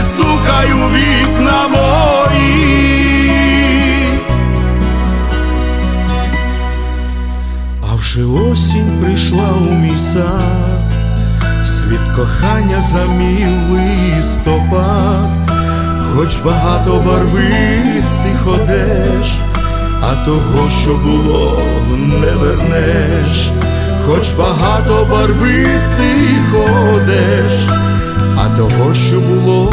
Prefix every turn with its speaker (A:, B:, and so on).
A: не стукай у вікна мої. А вже осінь прийшла у мій сад, світ кохання замів листопад, хоч багато барвистих одеж, а того, що було, не вернеш, хоч багато барвистих одеж, а того, що було.